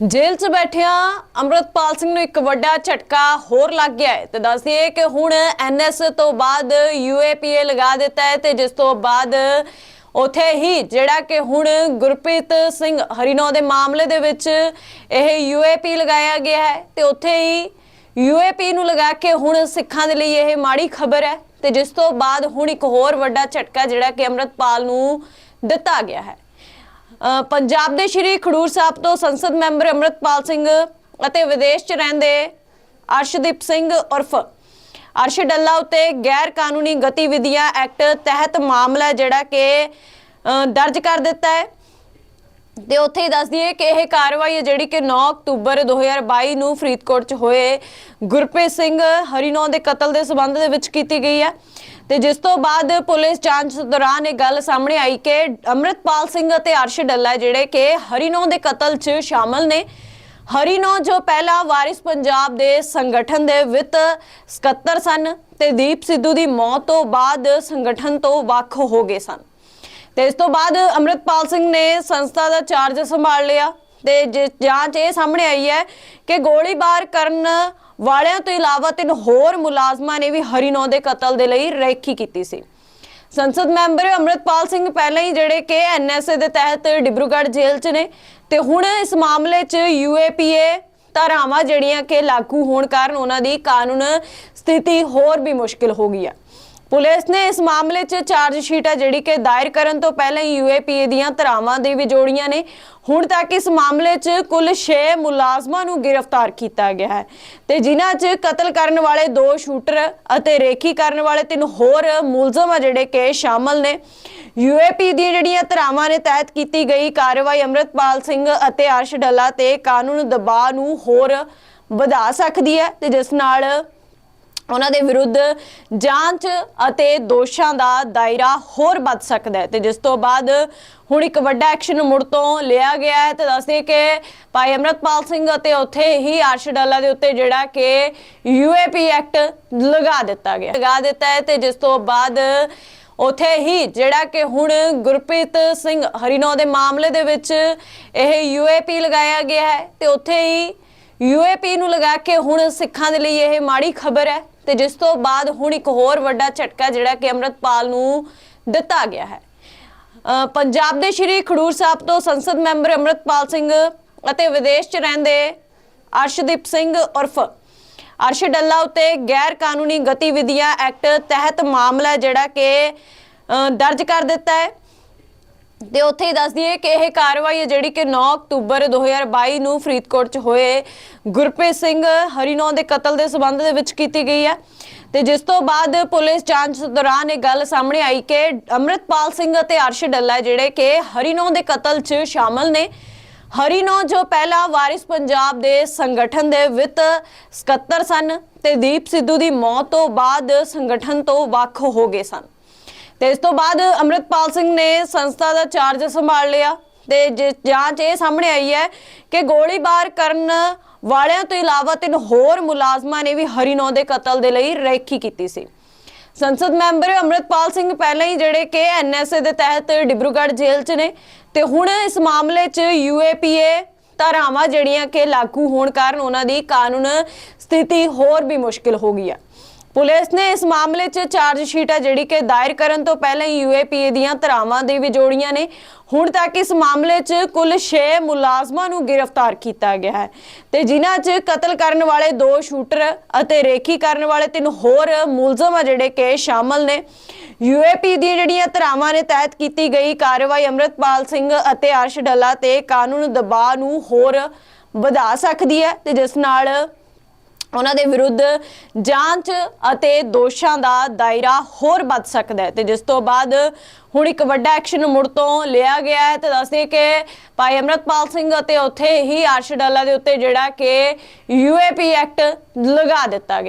ਜੇਲ੍ਹ 'ਚ ਬੈਠਿਆ ਅੰਮ੍ਰਿਤਪਾਲ ਸਿੰਘ ਨੂੰ ਇੱਕ ਵੱਡਾ ਝਟਕਾ ਹੋਰ ਲੱਗ ਗਿਆ ਹੈ ਤੇ ਦੱਸਦੀਏ ਕਿ ਹੁਣ ਐਨਐਸ ਤੋਂ ਬਾਅਦ ਯੂਏਪੀਏ ਲਗਾ ਦਿੱਤਾ ਹੈ ਤੇ ਜਿਸ ਤੋਂ ਬਾਅਦ ਉਥੇ ਹੀ ਜਿਹੜਾ ਕਿ ਹੁਣ ਗੁਰਪ੍ਰੀਤ ਸਿੰਘ ਹਰੀਨੋ ਦੇ ਮਾਮਲੇ ਦੇ ਵਿੱਚ ਇਹ ਯੂਏਪੀ ਲਗਾਇਆ ਗਿਆ ਹੈ ਤੇ ਉਥੇ ਹੀ ਯੂਏਪੀ ਨੂੰ ਲਗਾ ਕੇ ਹੁਣ ਸਿੱਖਾਂ ਦੇ ਲਈ ਇਹ ਮਾੜੀ ਖਬਰ ਹੈ ਤੇ ਜਿਸ ਤੋਂ ਬਾਅਦ ਹੁਣ ਇੱਕ ਹੋਰ ਵੱਡਾ ਝਟਕਾ ਜਿਹੜਾ ਕਿ ਅੰਮ੍ਰਿਤਪਾਲ ਨੂੰ ਦਿੱਤਾ ਗਿਆ ਹੈ। ਪੰਜਾਬ ਦੇ ਸ਼੍ਰੀ ਖਡੂਰ ਸਾਹਿਬ ਤੋਂ ਸੰਸਦ ਮੈਂਬਰ ਅੰਮ੍ਰਿਤਪਾਲ ਸਿੰਘ ਅਤੇ ਵਿਦੇਸ਼ 'ਚ ਰਹਿੰਦੇ ਅਰਸ਼ਦੀਪ ਸਿੰਘ ਉਰਫ। ਅਰਸ਼ ਡੱਲਾ ਉੱਤੇ ਗੈਰ ਕਾਨੂੰਨੀ ਗਤੀਵਿਧੀਆਂ ਐਕਟ ਤਹਿਤ ਮਾਮਲਾ ਜਿਹੜਾ ਕਿ ਦਰਜ ਕਰ ਦਿੱਤਾ ਹੈ। ਤੇ ਉੱਥੇ ਹੀ ਦੱਸ ਦਈਏ ਕਿ ਇਹ ਕਾਰਵਾਈ ਹੈ ਜਿਹੜੀ ਕਿ 9 ਅਕਤੂਬਰ 2022 ਨੂੰ ਫਰੀਦਕੋਟ 'ਚ ਹੋਏ ਗੁਰਪ੍ਰੀਤ ਸਿੰਘ ਹਰੀਨੌ ਦੇ ਕਤਲ ਦੇ ਸਬੰਧ ਦੇ ਵਿੱਚ ਕੀਤੀ ਗਈ ਹੈ। ਤੇ ਜਿਸ ਤੋਂ ਬਾਅਦ ਪੁਲਿਸ ਜਾਂਚ ਦੌਰਾਨ ਇਹ ਗੱਲ ਸਾਹਮਣੇ ਆਈ ਕਿ ਅੰਮ੍ਰਿਤਪਾਲ ਸਿੰਘ ਅਤੇ ਅਰਸ਼ ਡੱਲਾ ਜਿਹੜੇ ਕਿ ਹਰੀਨੌ ਦੇ ਕਤਲ 'ਚ ਸ਼ਾਮਲ ਨੇ। ਹਰੀਨੌ ਜੋ ਪਹਿਲਾ ਵਾਰਿਸ ਪੰਜਾਬ ਦੇ ਸੰਗਠਨ ਦੇ ਵਿੱਤ ਸਕੱਤਰ ਸਨ ਤੇ ਦੀਪ ਸਿੱਧੂ ਦੀ ਮੌਤ ਤੋਂ ਬਾਅਦ ਸੰਗਠਨ ਤੋਂ ਵੱਖ ਹੋ ਗਏ ਸਨ। ਤੇ ਇਸ ਤੋਂ ਬਾਅਦ ਅੰਮ੍ਰਿਤਪਾਲ ਸਿੰਘ ਨੇ ਸੰਸਥਾ ਦਾ ਚਾਰਜ ਸੰਭਾਲ ਲਿਆ ਤੇ ਜਾਂਚ ਇਹ ਸਾਹਮਣੇ ਆਈ ਹੈ ਕਿ ਗੋਲੀਬਾਰ ਕਰਨ ਵਾਲਿਆਂ ਤੋਂ ਇਲਾਵਾ ਤਿੰਨ ਹੋਰ ਮੁਲਾਜ਼ਮਾਂ ਨੇ ਵੀ ਹਰੀਨੌ ਦੇ ਕਤਲ ਦੇ ਲਈ ਰੇਖੀ ਕੀਤੀ ਸੀ। ਸੰਸਦ ਮੈਂਬਰ ਅੰਮ੍ਰਿਤਪਾਲ ਸਿੰਘ ਪਹਿਲਾਂ ਹੀ ਜਿਹੜੇ ਕਿ ਐਨਐਸਏ ਦੇ ਤਹਿਤ ਡਿਬਰੂਗੜ੍ਹ ਜੇਲ੍ਹ 'ਚ ਨੇ ਤੇ ਹੁਣ ਇਸ ਮਾਮਲੇ 'ਚ ਯੂਏਪੀਏ ਧਾਰਾਵਾਂ ਜਿਹੜੀਆਂ ਕਿ ਲਾਗੂ ਹੋਣ ਕਾਰਨ ਉਹਨਾਂ ਦੀ ਕਾਨੂੰਨ ਸਥਿਤੀ ਹੋਰ ਵੀ ਮੁਸ਼ਕਿਲ ਹੋ ਗਈ ਹੈ। ਪੁਲਿਸ ਨੇ ਇਸ ਮਾਮਲੇ 'ਚ ਚਾਰਜ ਸ਼ੀਟ ਹੈ ਜਿਹੜੀ ਕਿ ਦਾਇਰ ਕਰਨ ਤੋਂ ਪਹਿਲਾਂ ਹੀ ਯੂਏਪੀਏ ਦੀਆਂ ਧਾਰਾਵਾਂ ਦੇ ਵੀ ਜੋੜੀਆਂ ਨੇ। ਹੁਣ ਤੱਕ ਇਸ ਮਾਮਲੇ 'ਚ ਕੁੱਲ 6 ਮੁਲਾਜ਼ਮਾਂ ਨੂੰ ਗ੍ਰਿਫਤਾਰ ਕੀਤਾ ਗਿਆ ਹੈ ਤੇ ਜਿਨ੍ਹਾਂ 'ਚ ਕਤਲ ਕਰਨ ਵਾਲੇ ਦੋ ਸ਼ੂਟਰ ਅਤੇ ਰੇਖੀ ਕਰਨ ਵਾਲੇ ਤਿੰਨ ਹੋਰ ਮੁਲਜ਼ਮ ਆ ਜਿਹੜੇ ਕਿ ਸ਼ਾਮਲ ਨੇ। ਯੂਏਪੀ ਦੀਆਂ ਜਿਹੜੀਆਂ ਧਾਰਾਵਾਂ ਨੇ ਤਹਿਤ ਕੀਤੀ ਗਈ ਕਾਰਵਾਈ ਅੰਮ੍ਰਿਤਪਾਲ ਸਿੰਘ ਅਤੇ ਅਰਸ਼ ਡੱਲਾ ਤੇ ਕਾਨੂੰਨ ਦਬਾਅ ਨੂੰ ਹੋਰ ਵਧਾ ਸਕਦੀ ਹੈ ਤੇ ਜਿਸ ਨਾਲ ਉਹਨਾਂ ਦੇ ਵਿਰੁੱਧ ਜਾਂਚ ਅਤੇ ਦੋਸ਼ਾਂ ਦਾ ਦਾਇਰਾ ਹੋਰ ਵੱਧ ਸਕਦਾ ਹੈ। ਤੇ ਜਿਸ ਤੋਂ ਬਾਅਦ ਹੁਣ ਇੱਕ ਵੱਡਾ ਐਕਸ਼ਨ ਮੁੜ ਤੋਂ ਲਿਆ ਗਿਆ ਹੈ ਤੇ ਦੱਸਦੇ ਕਿ ਭਾਈ ਅਮਰਤਪਾਲ ਸਿੰਘ ਅਤੇ ਉੱਥੇ ਹੀ ਅਰਸ਼ ਡੱਲਾ ਦੇ ਉੱਤੇ ਜਿਹੜਾ ਕਿ ਯੂਏਪੀ ਐਕਟ ਲਗਾ ਦਿੱਤਾ ਗਿਆ। ਲਗਾ ਦਿੱਤਾ ਹੈ ਤੇ ਜਿਸ ਤੋਂ ਬਾਅਦ ਉਥੇ ਹੀ ਜਿਹੜਾ ਕਿ ਹੁਣ ਗੁਰਪ੍ਰੀਤ ਸਿੰਘ ਹਰੀਨੌ ਦੇ ਮਾਮਲੇ ਦੇ ਵਿੱਚ ਇਹ ਯੂਏਪੀ ਲਗਾਇਆ ਗਿਆ ਹੈ ਤੇ ਉੱਥੇ ਹੀ ਯੂਏਪੀ ਨੂੰ ਲਗਾ ਕੇ ਹੁਣ ਸਿੱਖਾਂ ਦੇ ਲਈ ਇਹ ਮਾੜੀ ਖਬਰ ਹੈ। ਤੇ ਜਿਸ ਤੋਂ ਬਾਅਦ ਹੁਣ ਇੱਕ ਹੋਰ ਵੱਡਾ ਝਟਕਾ ਜਿਹੜਾ ਕਿ ਅੰਮ੍ਰਿਤਪਾਲ ਨੂੰ ਦਿੱਤਾ ਗਿਆ ਹੈ। ਪੰਜਾਬ ਦੇ ਸ਼੍ਰੀ ਖਡੂਰ ਸਾਹਿਬ ਤੋਂ ਸੰਸਦ ਮੈਂਬਰ ਅੰਮ੍ਰਿਤਪਾਲ ਸਿੰਘ ਅਤੇ ਵਿਦੇਸ਼ 'ਚ ਰਹਿੰਦੇ ਅਰਸ਼ਦੀਪ ਸਿੰਘ ਉਰਫ ਅਰਸ਼ ਡੱਲਾ ਉੱਤੇ ਗੈਰ ਕਾਨੂੰਨੀ ਗਤੀਵਿਧੀਆਂ ਐਕਟ ਤਹਿਤ ਮਾਮਲਾ ਜਿਹੜਾ ਕਿ ਦਰਜ ਕਰ ਦਿੱਤਾ ਹੈ। ਤੇ ਉੱਥੇ ਹੀ ਦੱਸ ਦਈਏ ਕਿ ਇਹ ਕਾਰਵਾਈ ਹੈ ਜਿਹੜੀ ਕਿ 9 ਅਕਤੂਬਰ 2022 ਨੂੰ ਫਰੀਦਕੋਟ 'ਚ ਹੋਏ ਗੁਰਪ੍ਰੀਤ ਸਿੰਘ ਹਰੀਨੌ ਦੇ ਕਤਲ ਦੇ ਸਬੰਧ ਦੇ ਵਿੱਚ ਕੀਤੀ ਗਈ ਹੈ। ਤੇ ਜਿਸ ਤੋਂ ਬਾਅਦ ਪੁਲਿਸ ਜਾਂਚ ਦੌਰਾਨ ਇਹ ਗੱਲ ਸਾਹਮਣੇ ਆਈ ਕਿ ਅੰਮ੍ਰਿਤਪਾਲ ਸਿੰਘ ਅਤੇ ਅਰਸ਼ ਡੱਲਾ ਜਿਹੜੇ ਕਿ ਹਰੀਨੌ ਦੇ ਕਤਲ 'ਚ ਸ਼ਾਮਲ ਨੇ। ਹਰੀਨੌ ਜੋ ਪਹਿਲਾ ਵਾਰਿਸ ਪੰਜਾਬ ਦੇ ਸੰਗਠਨ ਦੇ ਵਿੱਤ ਸਕੱਤਰ ਸਨ ਤੇ ਦੀਪ ਸਿੱਧੂ ਦੀ ਮੌਤ ਤੋਂ ਬਾਅਦ ਸੰਗਠਨ ਤੋਂ ਵੱਖ ਹੋ ਗਏ ਸਨ। ਤੇ ਇਸ ਤੋਂ ਬਾਅਦ ਅੰਮ੍ਰਿਤਪਾਲ ਸਿੰਘ ਨੇ ਸੰਸਥਾ ਦਾ ਚਾਰਜ ਸੰਭਾਲ ਲਿਆ ਤੇ ਜਿ- ਜਾਂਚ ਇਹ ਸਾਹਮਣੇ ਆਈ ਹੈ ਕਿ ਗੋਲੀਬਾਰ ਕਰਨ ਵਾਲਿਆਂ ਤੋਂ ਇਲਾਵਾ ਤਿੰਨ ਹੋਰ ਮੁਲਾਜ਼ਮਾਂ ਨੇ ਵੀ ਹਰੀਨੌ ਦੇ ਕਤਲ ਦੇ ਲਈ ਰੇਖੀ ਕੀਤੀ ਸੀ। ਸੰਸਦ ਮੈਂਬਰ ਅੰਮ੍ਰਿਤਪਾਲ ਸਿੰਘ ਪਹਿਲਾਂ ਹੀ ਜਿਹੜੇ ਕਿ ਐਨਐਸਏ ਦੇ ਤਹਿਤ ਡਿਬਰੂਗੜ੍ਹ ਜੇਲ੍ਹ 'ਚ ਨੇ ਤੇ ਹੁਣ ਇਸ ਮਾਮਲੇ 'ਚ ਯੂਏਪੀਏ ਧਾਰਾਵਾਂ ਜਿਹੜੀਆਂ ਕਿ ਲਾਗੂ ਹੋਣ ਕਾਰਨ ਉਹਨਾਂ ਦੀ ਕਾਨੂੰਨ ਸਥਿਤੀ ਹੋਰ ਵੀ ਮੁਸ਼ਕਿਲ ਹੋ ਗਈ ਹੈ ਪੁਲਿਸ ਨੇ ਇਸ ਮਾਮਲੇ 'ਚ ਚਾਰਜ ਸ਼ੀਟ ਹੈ ਜਿਹੜੀ ਕਿ ਦਾਇਰ ਕਰਨ ਤੋਂ ਪਹਿਲਾਂ ਹੀ ਯੂਏਪੀਏ ਦੀਆਂ ਧਾਰਾਵਾਂ ਦੇ ਵੀ ਜੋੜੀਆਂ ਨੇ। ਹੁਣ ਤੱਕ ਇਸ ਮਾਮਲੇ 'ਚ ਕੁੱਲ 6 ਮੁਲਾਜ਼ਮਾਂ ਨੂੰ ਗ੍ਰਿਫਤਾਰ ਕੀਤਾ ਗਿਆ ਹੈ ਤੇ ਜਿਨ੍ਹਾਂ 'ਚ ਕਤਲ ਕਰਨ ਵਾਲੇ ਦੋ ਸ਼ੂਟਰ ਅਤੇ ਰੇਖੀ ਕਰਨ ਵਾਲੇ ਤਿੰਨ ਹੋਰ ਮੁਲਜ਼ਮ ਆ ਜਿਹੜੇ ਕਿ ਸ਼ਾਮਲ ਨੇ। ਯੂਏਪੀ ਦੀਆਂ ਜਿਹੜੀਆਂ ਧਾਰਾਵਾਂ ਨੇ ਤਹਿਤ ਕੀਤੀ ਗਈ ਕਾਰਵਾਈ ਅੰਮ੍ਰਿਤਪਾਲ ਸਿੰਘ ਅਤੇ ਅਰਸ਼ ਡੱਲਾ ਤੇ ਕਾਨੂੰਨ ਦਬਾਅ ਨੂੰ ਹੋਰ ਵਧਾ ਸਕਦੀ ਹੈ ਤੇ ਜਿਸ ਨਾਲ ਉਹਨਾਂ ਦੇ ਵਿਰੁੱਧ ਜਾਂਚ ਅਤੇ ਦੋਸ਼ਾਂ ਦਾ ਦਾਇਰਾ ਹੋਰ ਵੱਧ ਸਕਦਾ ਹੈ। ਤੇ ਜਿਸ ਤੋਂ ਬਾਅਦ ਹੁਣ ਇੱਕ ਵੱਡਾ ਐਕਸ਼ਨ ਮੁੜ ਤੋਂ ਲਿਆ ਗਿਆ ਹੈ ਤੇ ਦੱਸਦੇ ਕਿ ਭਾਈ ਅਮਰਤਪਾਲ ਸਿੰਘ ਅਤੇ ਉੱਥੇ ਹੀ ਅਰਸ਼ ਡੱਲਾ ਦੇ ਉੱਤੇ ਜਿਹੜਾ ਕਿ ਯੂਏਪੀ ਐਕਟ ਲਗਾ ਦਿੱਤਾ ਗਿਆ।